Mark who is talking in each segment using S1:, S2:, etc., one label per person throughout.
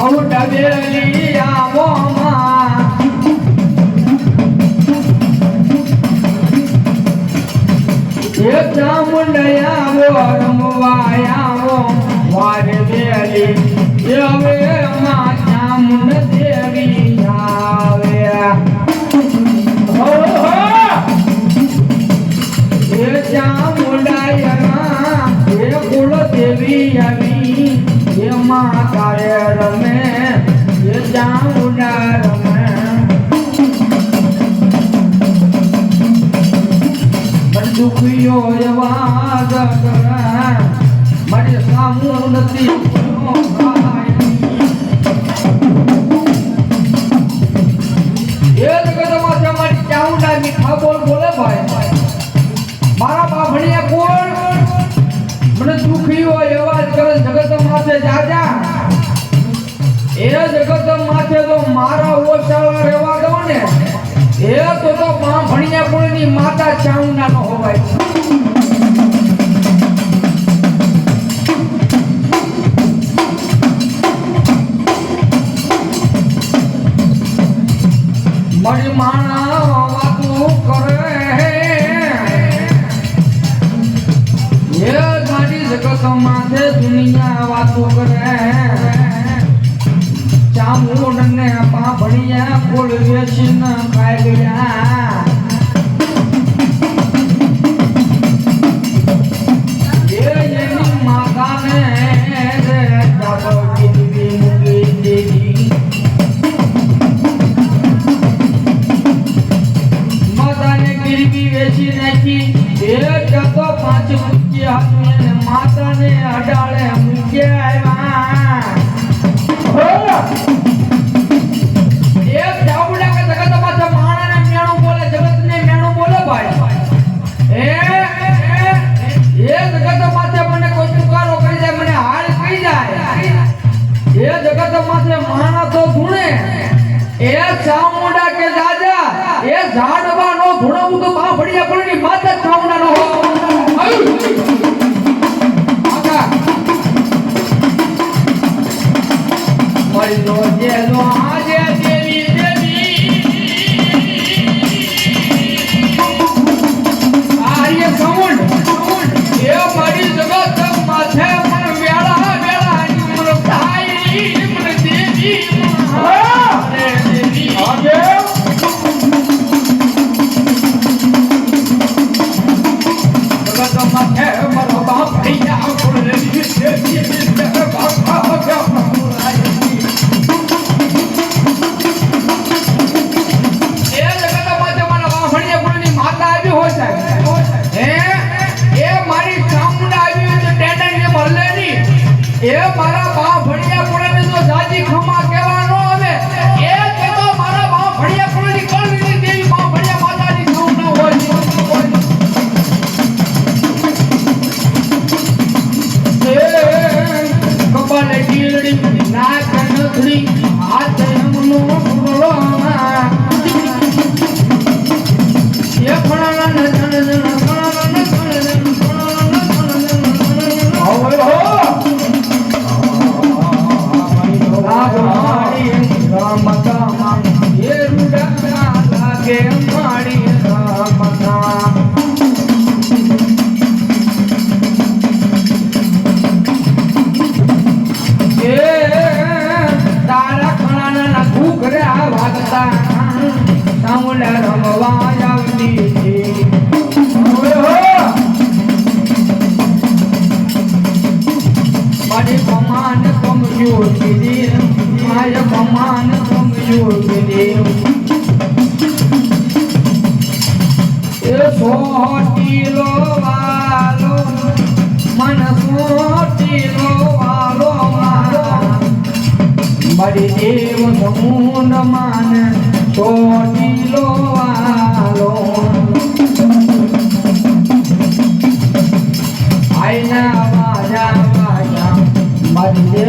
S1: ઘઉં ડબેલી આવો ચામુંડયા રમવાયા વાર વેલી. હવે માં ચામુંડ દેવી. એ ચામુંડા રમે. પણ દુખ્યો એવા ગગરા મારે સામું નથી મારા બાભણીયા કોણ મને દુખી હોય એવા જ કરે જગત માથે જાજા સાથે જો મારા ઓછાળા રહેવા દો ને. એ તો તો મા ભણિયા કુળની માતા ચાઉના નો હોવાય મારી કરે. એ ગાડી જગત માથે દુનિયા વાતો કરે. ಚಾಮುಂಡನೆ ಪಾಪಣಿಯ ಕೊಳುವೆ ಚಿನ್ನ ಕಾಯಿಲೆಯ રમવા આવતી હો મારી કમાન કમજોર ગીરી માય કમાન કમજોર ગીરી એ સોટીલો વાલો મન સોટીલો વાલો મારી દેવ સમૂન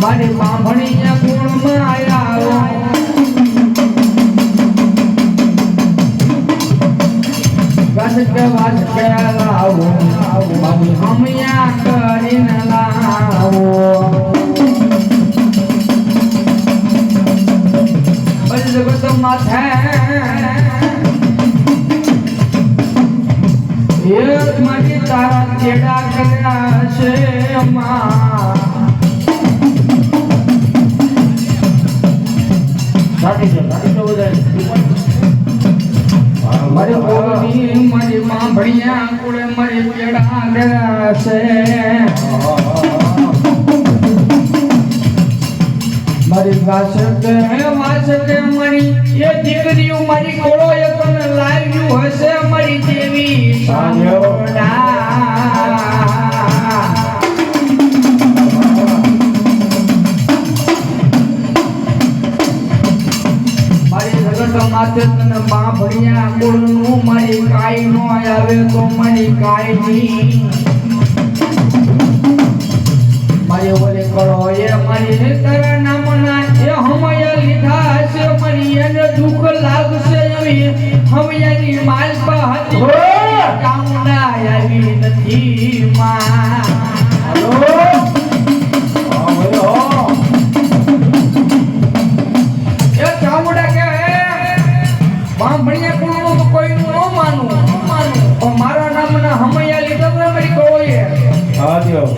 S1: મારી બાંભણીયા ગુણમાં આવ્યા વાસકે વાસકે લાવો મારી હમિયા કરીને લાવો. જગત માથે. એ મારી તારા ચેડા કર્યા છે માં મારી બોલની મારી કુળે મારી કર્યા છે. મારી વાસકે વાસકે મારી. એ દીકરીઓ મારી કોળો એ તને લાવ્યું હશે મારી દેવી સાંભળા મારી જગત માથે તને મા ભણ્યા કુળનું મારી કાઈ નો આવે તો મારી કાઈ ની મારી ઓલે કરો એ મારી તારા નામના એ હમય લીધા છે મારી એને દુઃખ લાગશે એવી હમયાની માલપા હતી કામના આવી નથી માં.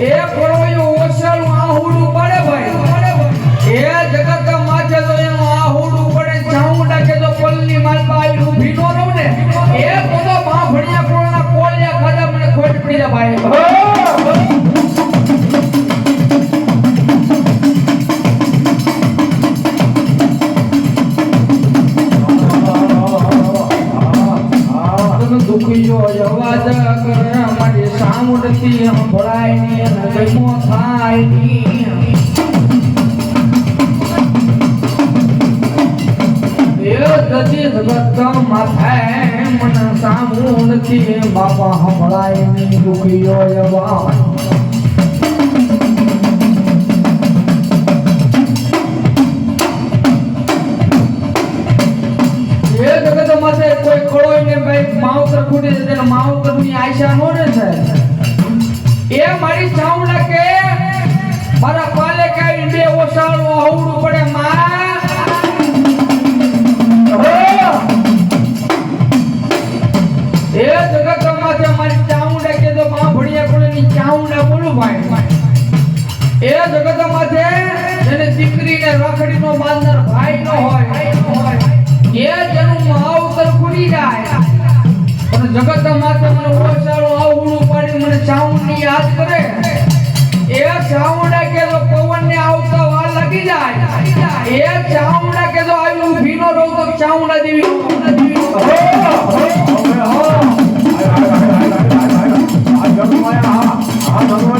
S1: એ કોળોયો દુખીયો અવાજ કરે મારી સામુંડથી સંભળાયની ગમો થાયની માથે મને સામુંડથી બાપા સંભળાયની દુખીયો અવાજ માવતર ખૂટી છે, તેને માવતરની આશા નો ને છે. એ મારી ચાવડા કે મારા પાલે કાઈ બે ઓસાળો આવડું પડે, મારી પવન ને આવતા વાર લાગી જાય એ ચાઉંડા કે જો આવી
S2: હું
S1: આ જગમાયા આ જગમાયા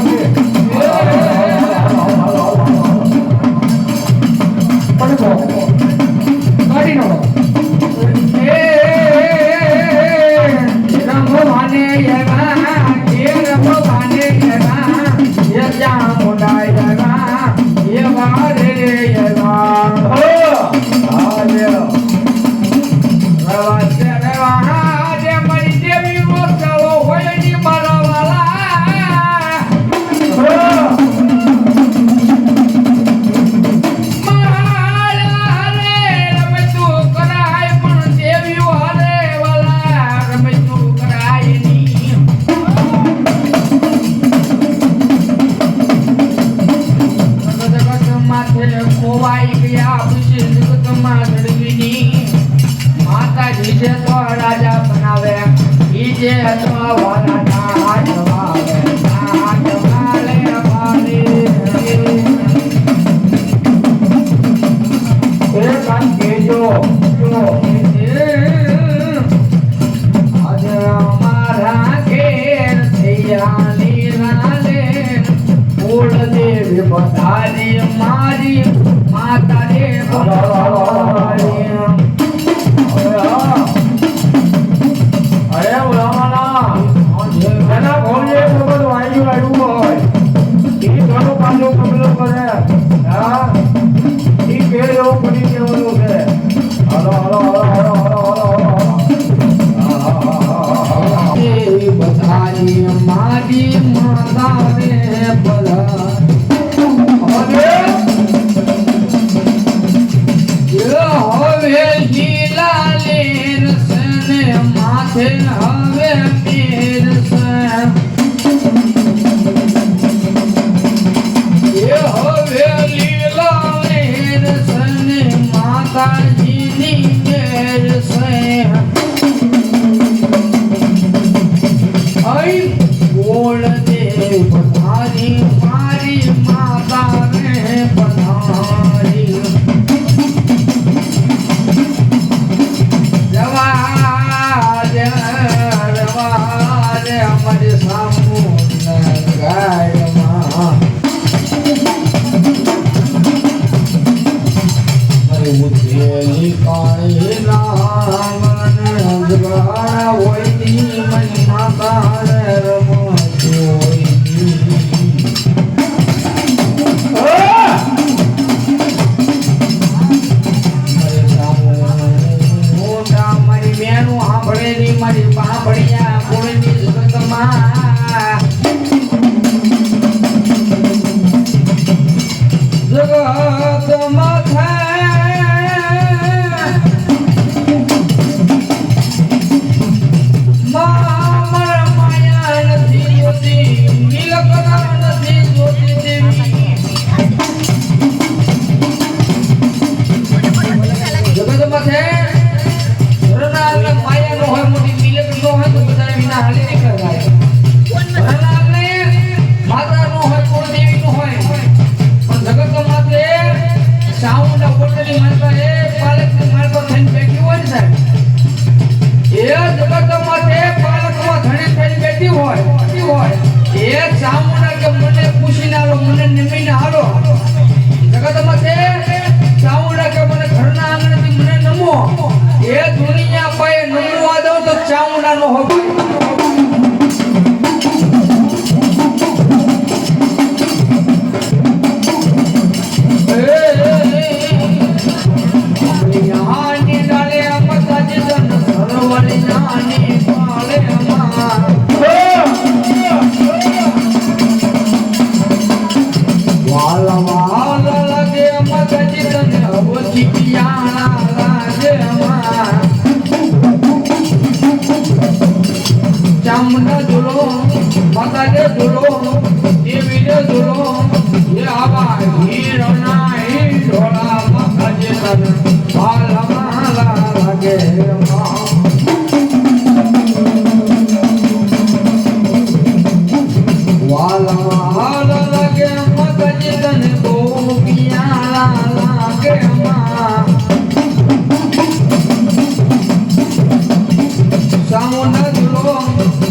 S1: Hallelujah.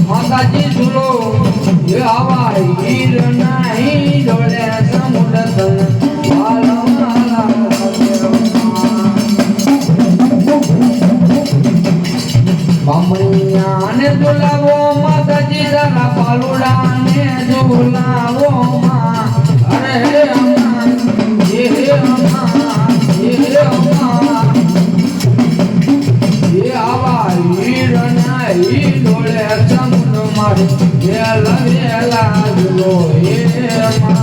S1: માતાજી ઝૂલો આવા હીર નહીં ડોળે સમુંડ બામણિયાને બોલાવો, માતાજી તારા પાલુડાને ઝુલાવો માં. અરે અમ્મા હે અમ્મા હે અમ્મા હે આવા હીરના હી ડોળે સમુદ્ર મારે વેલા વેલા હે અમ્મા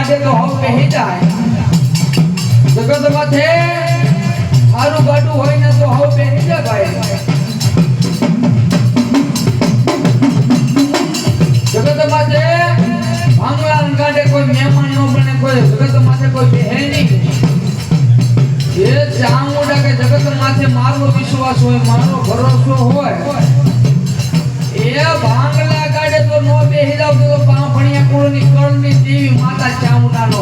S1: ગાડે તો હવ બેહી જાય. જગત માથે હારું ગાડું હોય ને તો હવ બેહી જાય ભાઈ. જગત માથે ભાંગલા ગાડે કોઈ મહેમાન નો બને, કોઈ જગત માથે કોઈ બેહે નહીં. એ ચામુંડા કે જગત માથે મારો વિશ્વાસ હોય, મારો ભરોસો હોય, એ ભાંગલા ગાડે તો નો બેહી જાવ કુળની કળની દેવી માતા ચામુંડા નો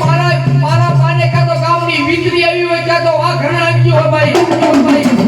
S1: મારા મારા પાને કાં તો ગામની વીજળી આવી હોય કાં તો આ ઘણા આવી હોય